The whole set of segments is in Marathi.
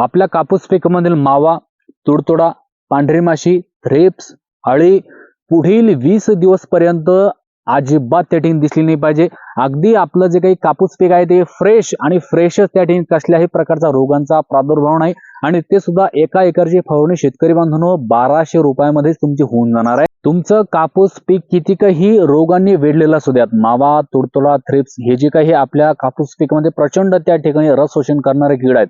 आपल्या कापूस पिकामधील मावा तुडतुडा पांढरी माशी थ्रेप्स अळी पुढील वीस दिवस पर्यंत अजिबात त्या ठिकाणी दिसली नाही पाहिजे. अगदी आपलं जे काही कापूस पीक आहे ते फ्रेश आणि फ्रेशच त्या ठिकाणी कसल्याही प्रकारचा रोगांचा प्रादुर्भाव नाही आणि ते सुद्धा एका एकरची फवारणी शेतकरी बांधून बाराशे रुपयामध्ये तुमची होऊन जाणार आहे. तुमचं कापूस पीक किती काही रोगांनी वेढलेलं असू द्यात मावा तुडतुडा थ्रिप्स हे जे काही आपल्या कापूस पीकमध्ये प्रचंड त्या ठिकाणी रस शोषण करणारे कीड आहेत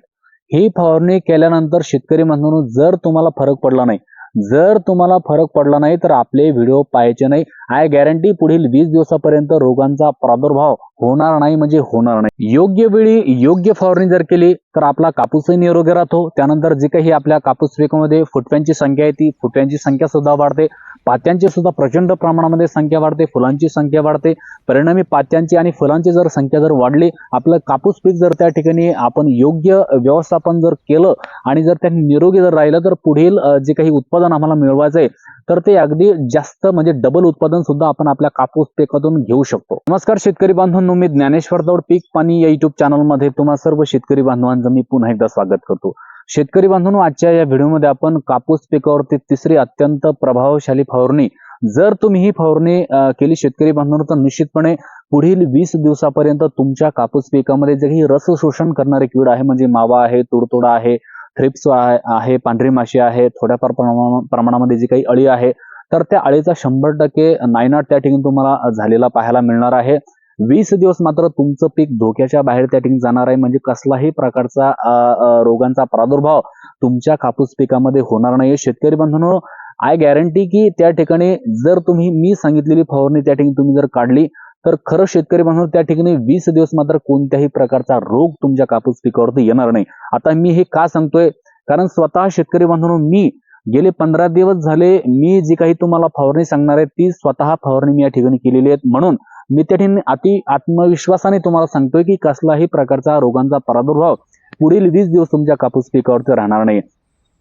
ही फवारणी केल्यानंतर शेतकरी बांधवांनो जर तुम्हाला फरक पडला नाही जर तुम्हाला फरक पडला नाही तर आपले व्हिडिओ पाहायचे नाही. आय गॅरंटी पुढील वीस दिवसापर्यंत रोगांचा प्रादुर्भाव होणार नाही म्हणजे होणार नाही. योग्य वेळी योग्य फवारणी जर केली तर आपला कापूसही निरोगी राहतो. त्यानंतर जे काही आपल्या कापूस पिकामध्ये फुटव्यांची संख्या आहे ती फुटव्यांची संख्या सुद्धा वाढते. पात्यांची सुद्धा प्रचंड प्रमाणामध्ये संख्या वाढते फुलांची संख्या वाढते. परिणामी पात्यांची आणि फुलांची जर संख्या जर वाढली आपलं कापूस पीक जर त्या ठिकाणी आपण योग्य व्यवस्थापन जर केलं आणि जर त्या निरोगी जर राहिलं तर पुढील जे काही उत्पादन आम्हाला मिळवायचं आहे तर ते अगदी जास्त म्हणजे डबल उत्पादन सुद्धा आपण आपल्या कापूस पिकातून घेऊ शकतो. नमस्कार शेतकरी बांधवांनो मी ज्ञानेश्वर दौड पीक पाणी या युट्यूब चॅनलमध्ये तुम्हा सर्व शेतकरी बांधवांचं मी पुन्हा एकदा स्वागत करतो. शेतकरी बांधून आजच्या या व्हिडिओमध्ये आपण कापूस पिकावरती तिसरी अत्यंत प्रभावशाली फवारणी. जर तुम्ही ही फवारणी केली शेतकरी बांधून तर निश्चितपणे पुढील वीस दिवसापर्यंत तुमच्या कापूस पिकामध्ये जे काही रस शोषण करणारे कीड आहे म्हणजे मावा आहे तुडतुडा आहे थ्रिप्स आहे पांढरी माशी आहे थोड्याफार प्रमाणामध्ये जी काही अळी आहे तर त्या अळीचा शंभर टक्के नायनाट त्या ठिकाणी तुम्हाला झालेला पाहायला मिळणार आहे. वीस दिवस मात्र तुमचं पीक धोक्याच्या बाहेर त्या ठिकाणी जाणार आहे. म्हणजे कसलाही प्रकारचा रोगांचा प्रादुर्भाव तुमच्या कापूस पिकामध्ये होणार नाही शेतकरी बांधवांनो आय गॅरंटी की त्या ठिकाणी जर तुम्ही मी सांगितलेली फवारणी त्या ठिकाणी तुम्ही जर काढली तर खरं शेतकरी बांधव त्या ठिकाणी वीस दिवस मात्र कोणत्याही प्रकारचा रोग तुमच्या कापूस पिकावरती येणार नाही. आता मी हे का सांगतोय? कारण स्वतः शेतकरी बांधून मी गेले पंधरा दिवस झाले मी जी काही तुम्हाला फवारणी सांगणार आहे ती स्वतः फवारणी मी या ठिकाणी केलेली आहे म्हणून मी त्या ठिकाणी अति आत्मविश्वासाने तुम्हाला सांगतोय की कसलाही प्रकारचा रोगांचा प्रादुर्भाव पुढील वीस दिवस तुमच्या कापूस पिकावरती राहणार नाही.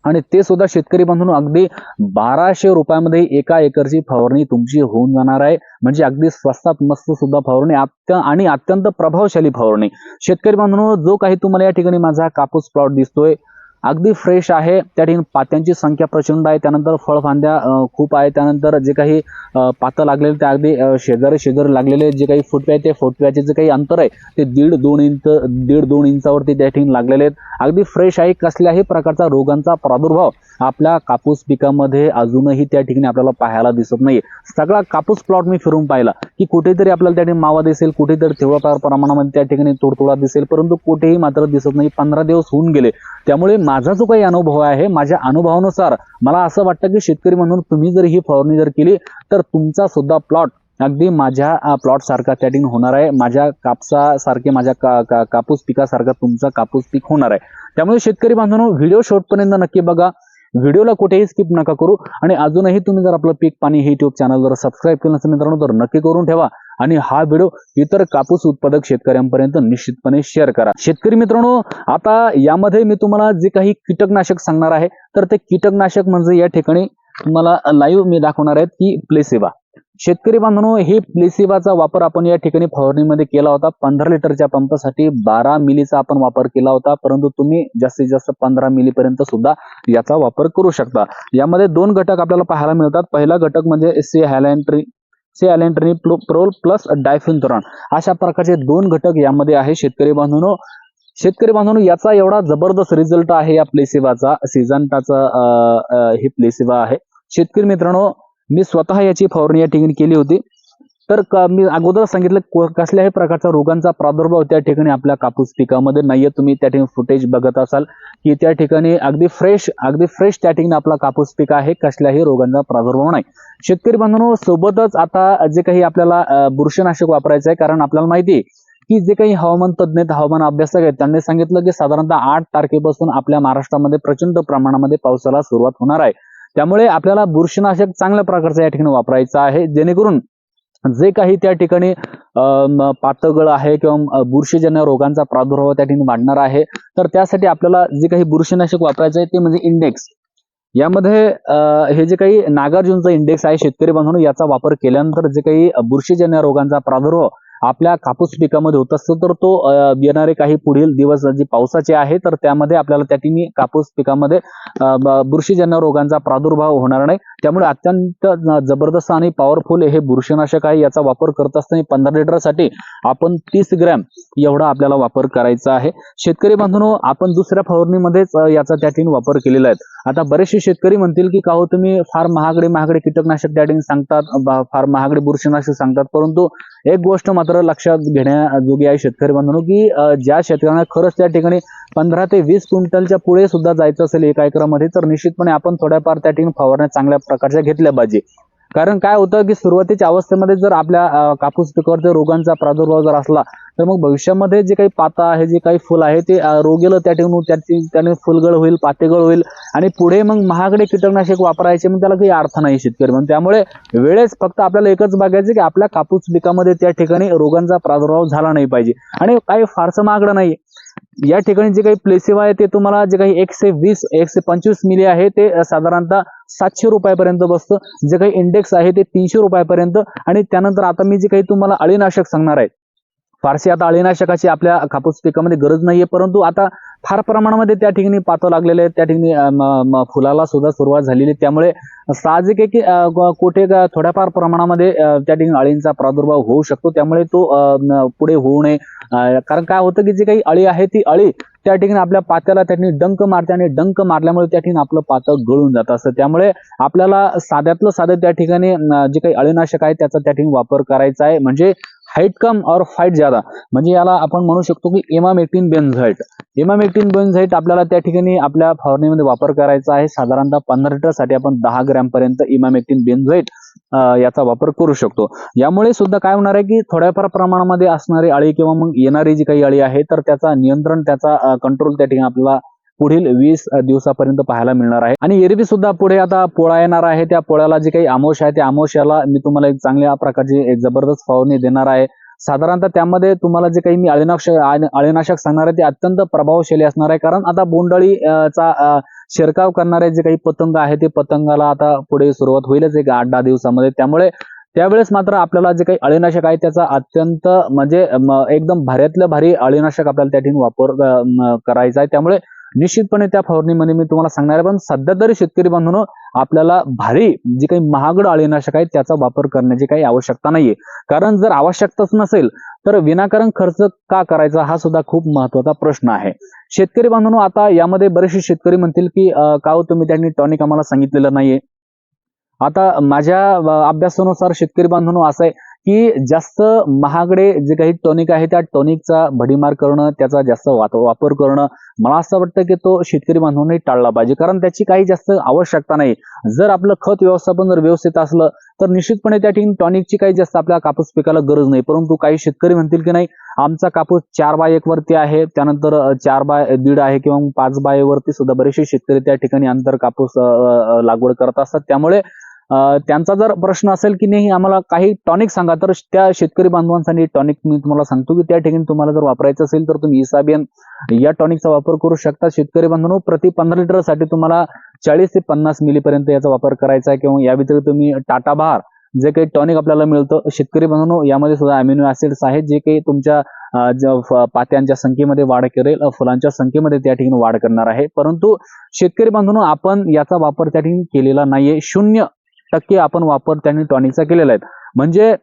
आणि ते सुद्धा शेतकरी बांधून अगदी बाराशे रुपयामध्ये एका एकरची फवारणी तुमची होऊन जाणार आहे. म्हणजे अगदी स्वस्तात मस्त सुद्धा फवारणी अत्य आणि अत्यंत प्रभावशाली फवारणी. शेतकरी बांधून जो काही तुम्हाला या ठिकाणी माझा कापूस प्लॉट दिसतोय अगदी फ्रेश आहे. त्या ठिकाणी पात्यांची संख्या प्रचंड आहे. त्यानंतर फळफांद्या खूप आहे. त्यानंतर जे काही पातं लागलेले ते अगदी शेजारी शेजारी लागलेले जे काही फुटवे आहेत ते फुटव्याचे जे काही अंतर आहे ते दीड दोन इंच दीड दोन इंचावरती त्या ठिकाणी लागलेले आहेत. अगदी फ्रेश आहे. कसल्याही प्रकारचा रोगांचा प्रादुर्भाव आपल्या कापूस पिकामध्ये अजूनही त्या ठिकाणी आपल्याला पाहायला दिसत नाही सगळा कापूस प्लॉट मी फिरून पाहिला की कुठेतरी आपल्याला त्या ठिकाणी मावा दिसेल कुठेतरी थोड्याफार प्रमाणामध्ये त्या ठिकाणी तोडतोडा दिसेल परंतु कुठेही मात्र दिसत नाही. पंधरा दिवस होऊन गेले. त्यामुळे माझा जो काही अनुभव आहे माझ्या अनुभवानुसार मला असं वाटतं की शेतकरी म्हणून तुम्ही जर ही फवारणी जर केली तर तुमचा सुद्धा प्लॉट अगदी माझ्या प्लॉट सारखा त्या होणार आहे. माझ्या कापसासारखे माझ्या का, का, कापूस पिकासारखा तुमचा कापूस पीक होणार आहे. त्यामुळे शेतकरी बांधवांनो व्हिडिओ शॉर्टपर्यंत नक्की बघा. व्हिडिओला कुठेही स्किप नका करू. आणि अजूनही तुम्ही जर आपलं पीक पाणी हे युट्यूब चॅनल जर सबस्क्राईब केलं नसेल मित्रांनो तर नक्की करून ठेवा. आणि हा व्हिडिओ इतर कापूस उत्पादक शेतकऱ्यांपर्यंत निश्चितपणे शेअर करा. शेतकरी मित्रांनो आता यामध्ये मी तुम्हाला जे काही कीटकनाशक सांगणार आहे तर ते कीटकनाशक म्हणजे या ठिकाणी तुम्हाला लाईव्ह मी दाखवणार आहेत की प्लेसेवा शेतकरी बांधवांनो हे प्लेसिबाचा वापर आपण या ठिकाणी फवारणीमध्ये केला होता. पंधरा लिटरच्या पंपासाठी बारा मिलीचा आपण वापर केला होता परंतु तुम्ही जास्तीत जास्त पंधरा मिलीपर्यंत सुद्धा याचा वापर करू शकता. यामध्ये दोन घटक आपल्याला पाहायला मिळतात. पहिला घटक म्हणजे सी हॅलॅन्ट्री सी हॅलॅन्ट्री प्रोल प्लस डायफिनथोरॉन अशा प्रकारचे दोन घटक यामध्ये आहे शेतकरी बांधवांनो. शेतकरी बांधवांनो याचा एवढा जबरदस्त रिझल्ट आहे या प्लेसिवाचा सिजंटाचा हे प्लेसिवा आहे. शेतकरी मित्रांनो मी स्वतः याची फवारणी या ठिकाणी केली होती. तर मी अगोदर सांगितलं कसल्याही प्रकारचा रोगांचा प्रादुर्भाव त्या ठिकाणी आपल्या कापूस पिकामध्ये नाहीये. तुम्ही त्या ठिकाणी फुटेज बघत असाल की त्या ठिकाणी अगदी फ्रेश अगदी फ्रेश त्या ठिकाणी आपला कापूस पीक आहे. कसल्याही रोगांचा प्रादुर्भाव नाही. शेतकरी बांधवांनो सोबतच आता जे काही आपल्याला बुरशीनाशक वापरायचं आहे कारण आपल्याला माहिती आहे की जे काही हवामान तज्ज्ञ हवामान अभ्यासक आहेत त्यांनी सांगितलं की साधारणतः आठ तारखेपासून आपल्या महाराष्ट्रामध्ये प्रचंड प्रमाणामध्ये पावसाला सुरुवात होणार आहे. त्यामुळे आपल्याला बुरशीनाशक चांगल्या प्रकारचं या ठिकाणी वापरायचं आहे. जेणेकरून जे काही त्या ठिकाणी पातगळ आहे किंवा बुरशीजन्य रोगांचा प्रादुर्भाव त्या ठिकाणी वाढणार आहे तर त्यासाठी आपल्याला जे काही बुरशीनाशक वापरायचं आहे ते म्हणजे इंडेक्स यामध्ये हे जे काही नागार्जुनचा इंडेक्स आहे शेतकरी बांधवांनो याचा वापर केल्यानंतर जे काही बुरशीजन्य रोगांचा प्रादुर्भाव आपल्या कापूस पिकामध्ये होत असतो तर तो येणारे काही पुढील दिवस जे पावसाचे आहे तर त्यामध्ये आपल्याला त्या ठिकाणी कापूस पिकामध्ये बुरशीजन्य रोगांचा प्रादुर्भाव होणार नाही. त्यामुळे अत्यंत जबरदस्त आणि पॉवरफुल हे बुरशीनाशक आहे याचा वापर करत असताना पंधरा लिटरसाठी आपण तीस ग्रॅम एवढा आपल्याला वापर करायचा आहे. शेतकरी बांधून आपण दुसऱ्या फवारणीमध्येच याचा त्या ठिकाणी वापर केलेला आहे. आता बरेचसे शेतकरी म्हणतील की का हो तुम्ही फार महागडे महागडे कीटकनाशक त्या ठिकाणी सांगतात फार महागडे बुरशीनाशक सांगतात. परंतु एक गोष्ट मात्र लक्षात घेण्याजोगी आहे शेतकरी बांधवांनो की ज्या शेतकऱ्यांना खरंच त्या ठिकाणी पंधरा ते वीस क्विंटलच्या पुढे सुद्धा जायचं असेल एका एकरामध्ये तर निश्चितपणे आपण थोड्याफार त्या ठिकाणी फवारण्या चांगल्या प्रकारच्या घेतल्या पाहिजे. कारण काय होतं की सुरुवातीच्या अवस्थेमध्ये जर आपल्या कापूस कापूस जर रोगांचा प्रादुर्भाव जर असला तर मग भविष्यामध्ये जे काही पाता आहे जे काही फुल आहे ते अ, रोगेलं त्या ठिकाणी त्याची त्याने फुलगळ होईल पातेगळ होईल आणि पुढे मग महागडे कीटकनाशक वापरायचे मग त्याला काही अर्थ नाही शेतकरी. म्हणून त्यामुळे वेळेस फक्त आपल्याला एकच बघायचं की आपल्या कापूस पिकामध्ये त्या ठिकाणी रोगांचा प्रादुर्भाव झाला नाही पाहिजे. आणि काही फारसं महागडं नाही. या ठिकाणी जे काही प्लेसिव्ह आहे ते तुम्हाला जे काही एकशे वीस एकशे पंचवीस मिली आहे ते साधारणतः सातशे रुपयापर्यंत बसतं. जे काही इंडेक्स आहे ते तीनशे रुपयापर्यंत. आणि त्यानंतर आता मी जे काही तुम्हाला अळीनाशक सांगणार आहे फारशी आता अळीनाशकाची आपल्या कापूस पिकामध्ये गरज नाहीये परंतु आता फार प्रमाणामध्ये त्या ठिकाणी पातं लागलेले आहेत. त्या ठिकाणी फुलाला सुद्धा सुरुवात झालेली आहे. त्यामुळे साहजिक आहे की कुठे थोड्याफार प्रमाणामध्ये त्या ठिकाणी अळींचा प्रादुर्भाव होऊ शकतो. त्यामुळे तो पुढे होऊ नये. कारण काय होतं की जी काही अळी आहे ती अळी त्या ठिकाणी आपल्या पात्याला त्या ठिकाणी डंक मारते आणि डंक मारल्यामुळे त्या ठिकाणी आपलं पातं गळून जात असतं त्यामुळे आपल्याला साध्यातलं साधं त्या ठिकाणी जे काही अळीनाशक आहे त्याचा त्या ठिकाणी वापर करायचा आहे. म्हणजे हाईट कम और फाईट ज्यादा. म्हणजे याला आपण म्हणू शकतो की एमामेक्टिन बेन्झाईट एमामेक्टिन बेन्झाईट आपल्याला त्या ठिकाणी आपल्या फवारणीमध्ये वापर करायचा आहे. साधारणतः पंधरा लिटरसाठी आपण दहा ग्रॅम पर्यंत इमामेक्टिन बेन्झाईट याचा वापर करू शकतो. यामुळे सुद्धा काय होणार आहे की थोड्याफार प्रमाणामध्ये असणारी अळी किंवा मग येणारी जी काही अळी आहे तर त्याचा नियंत्रण त्याचा कंट्रोल त्या ठिकाणी आपल्याला पुढील वीस दिवसापर्यंत पाहायला मिळणार आहे. आणि एरवी सुद्धा पुढे आता पोळा येणार आहे. त्या पोळ्याला जे काही आमोश आहे त्या आमोशाला मी तुम्हाला एक चांगल्या प्रकारची एक जबरदस्त फवारणी देणार आहे. साधारणतः त्यामध्ये तुम्हाला जे काही मी अळीनाशक अळीनाशक सांगणार आहे ते अत्यंत प्रभावशाली असणार आहे. कारण आता बोंडळी चा शिरकाव करणारे जे काही पतंग आहे ते पतंगाला आता पुढे सुरुवात होईलच एक आठ दहा दिवसामध्ये. त्यामुळे त्यावेळेस मात्र आपल्याला जे काही अळीनाशक आहे त्याचा अत्यंत म्हणजे एकदम भाऱ्यातलं भारी अळीनाशक आपल्याला त्या ठिकाणी वापर करायचा आहे. त्यामुळे निश्चितपणे त्या फवारणीमध्ये मी तुम्हाला सांगणार आहे पण सध्या तरी शेतकरी बांधून आपल्याला भारी जे काही महागड अळीनाशक आहे त्याचा वापर करण्याची काही आवश्यकता नाहीये. कारण जर आवश्यकताच नसेल तर विनाकारण खर्च का करायचा हा सुद्धा खूप महत्त्वाचा प्रश्न आहे. शेतकरी बांधून आता यामध्ये बरेचसे शेतकरी म्हणतील की का हो तुम्ही त्यांनी टॉनिक आम्हाला सांगितलेलं नाहीये? आता माझ्या अभ्यासानुसार शेतकरी बांधून असं आहे की जास्त महागडे जे काही टॉनिक आहे त्या टॉनिकचा भडीमार करणं त्याचा जास्त वापर करणं मला असं वाटतं की तो शेतकरी बांधवांनी टाळला पाहिजे. कारण त्याची काही जास्त आवश्यकता नाही. जर आपलं खत व्यवस्थापन जर व्यवस्थित असलं तर निश्चितपणे त्या ठिकाणी टॉनिकची काही जास्त आपल्या कापूस पिकाला गरज नाही. परंतु काही शेतकरी म्हणतील की नाही आमचा कापूस चार बाय एक वरती आहे त्यानंतर चार बाय दीड आहे किंवा पाच बाय वरती सुद्धा बरेचसे शेतकरी त्या ठिकाणी आंतर कापूस लागवड करत असतात. त्यामुळे त्यांचा जर प्रश्न असेल की नाही आम्हाला काही टॉनिक सांगा. तर त्या शेतकरी बांधवांसाठी टॉनिक मी तुम्हाला सांगतो की त्या ठिकाणी तुम्हाला जर वापरायचं असेल तर तुम्ही इसाबियन या टॉनिकचा वापर करू शकता. शेतकरी बांधवांनो प्रति पंधरा लिटरसाठी तुम्हाला चाळीस ते पन्नास मिलीपर्यंत याचा वापर करायचा आहे किंवा या व्यतिरिक्त तुम्ही टाटा बहार जे काही टॉनिक आपल्याला मिळतं शेतकरी बांधवांनो यामध्ये सुद्धा अमिनो ऍसिड्स आहेत जे काही तुमच्या पात्यांच्या संख्येमध्ये वाढ करेल फुलांच्या संख्येमध्ये त्या ठिकाणी वाढ करणार आहे. परंतु शेतकरी बांधवांनो आपण याचा वापर त्या ठिकाणी केलेला नाहीये. शून्य टक्के आपण वापर त्यांनी टॉनिकचा केलेला आहे. म्हणजे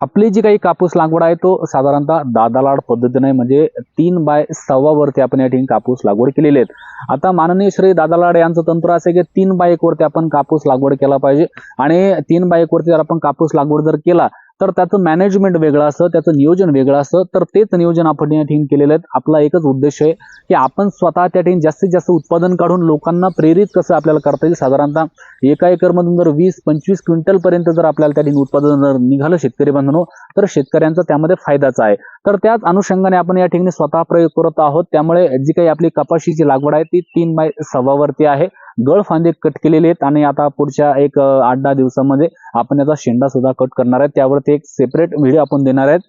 आपली जी काही कापूस लागवड आहे तो साधारणतः दादालाड पद्धतीने म्हणजे तीन बाय सव्वा वरती आपण या ठिकाणी कापूस लागवड केलेली आहे. आता माननीय श्री दादालाड यांचं तंत्र असं की तीन बाय एकवरती आपण कापूस लागवड केला पाहिजे. आणि तीन बाय एकवरती जर आपण कापूस लागवड जर केला तर त्याचं मॅनेजमेंट वेगळं असतं त्याचं नियोजन वेगळं असतं. तर तेच नियोजन आपण या ठिकाणी केलेलं आहे आपला एकच उद्देश आहे की आपण स्वतः त्या ठिकाणी जास्तीत जास्त उत्पादन काढून लोकांना प्रेरित कसं आपल्याला करता येईल. साधारणतः एका एकरमधून जर वीस पंचवीस क्विंटलपर्यंत जर आपल्याला त्या ठिकाणी उत्पादन जर निघालं शेतकरी बांधवांनो तर शेतकऱ्यांचा त्यामध्ये फायदाच आहे. तर त्याच अनुषंगाने आपण या ठिकाणी स्वतः प्रयोग करत आहोत. त्यामुळे जी काही आपली कपाशीची लागवड आहे ती तीन बाय सव्वावरती आहे. गळ फांदे कट केलेले आहेत आणि आता पुढच्या एक आठ दहा दिवसामध्ये आपण याचा शेंडा सुद्धा कट करणार आहे त्यावरती एक सेपरेट व्हिडिओ आपण देणार आहेत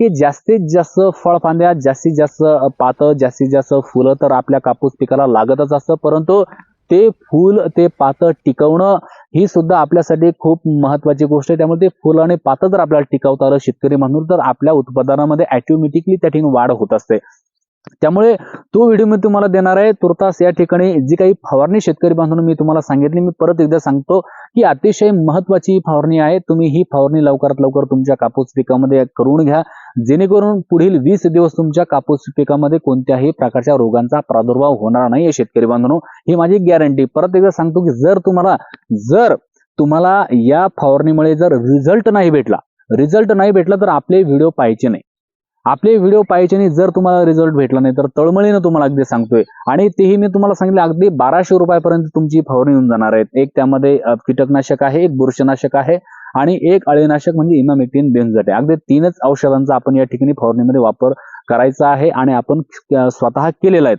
की जास्तीत जास्त फळफांद्या जास्तीत जास्त पातं जास्तीत जास्त फुलं तर आपल्या कापूस पिकाला लागतच असतं. परंतु ते फूल ते पातं टिकवणं ही सुद्धा आपल्यासाठी खूप महत्वाची गोष्ट आहे. त्यामुळे ते फुल आणि पातं जर आपल्याला टिकवता आलं शेतकरी म्हणून तर आपल्या उत्पादनामध्ये ऑटोमॅटिकली त्या ठिकाणी वाढ होत असते. त्यामुळे तो व्हिडिओ मी तुम्हाला देणार आहे. तुर्तास या ठिकाणी जी काही फवारणी शेतकरी बांधून मी तुम्हाला सांगितली मी परत एकदा सांगतो की अतिशय महत्वाची फवारणी आहे. तुम्ही ही फवारणी लवकरात लवकर तुमच्या कापूस पिकामध्ये करून घ्या. जेणेकरून पुढील वीस दिवस तुमच्या कापूस पिकामध्ये कोणत्याही प्रकारच्या रोगांचा प्रादुर्भाव होणार नाही शेतकरी बांधून ही माझी गॅरंटी परत एकदा सांगतो की जर तुम्हाला जर तुम्हाला या फवारणीमुळे जर रिझल्ट नाही भेटला रिझल्ट नाही भेटला तर आपले व्हिडिओ पाहायचे नाही. आपले व्हिडिओ पाहिजे नाही जर तुम्हाला रिझल्ट भेटला नाही तर तळमळीनं तुम्हाला अगदी सांगतोय. आणि तेही मी तुम्हाला सांगितलं अगदी बाराशे रुपयापर्यंत तुमची फवारणी होऊन जाणार आहेत एक त्यामध्ये कीटकनाशक आहे एक बुरशीनाशक आहे आणि एक अळीनाशक म्हणजे इमामेक्टिन बेंझट आहे. अगदी तीनच औषधांचा आपण या ठिकाणी फवारणीमध्ये वापर करायचा आहे आणि आपण स्वतः केलेला आहे.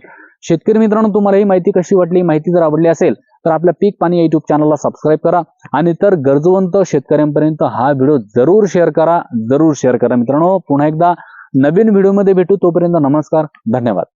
शेतकरी मित्रांनो तुम्हाला ही माहिती कशी वाटली? माहिती जर आवडली असेल तर आपल्या पीक पाणी या युट्यूब चॅनलला सबस्क्राईब करा. आणि तर गरजवंत शेतकऱ्यांपर्यंत हा व्हिडिओ जरूर शेअर करा. जरूर शेअर करा मित्रांनो. पुन्हा एकदा नवीन व्हिडिओमध्ये भेटू. तोपर्यंत नमस्कार धन्यवाद.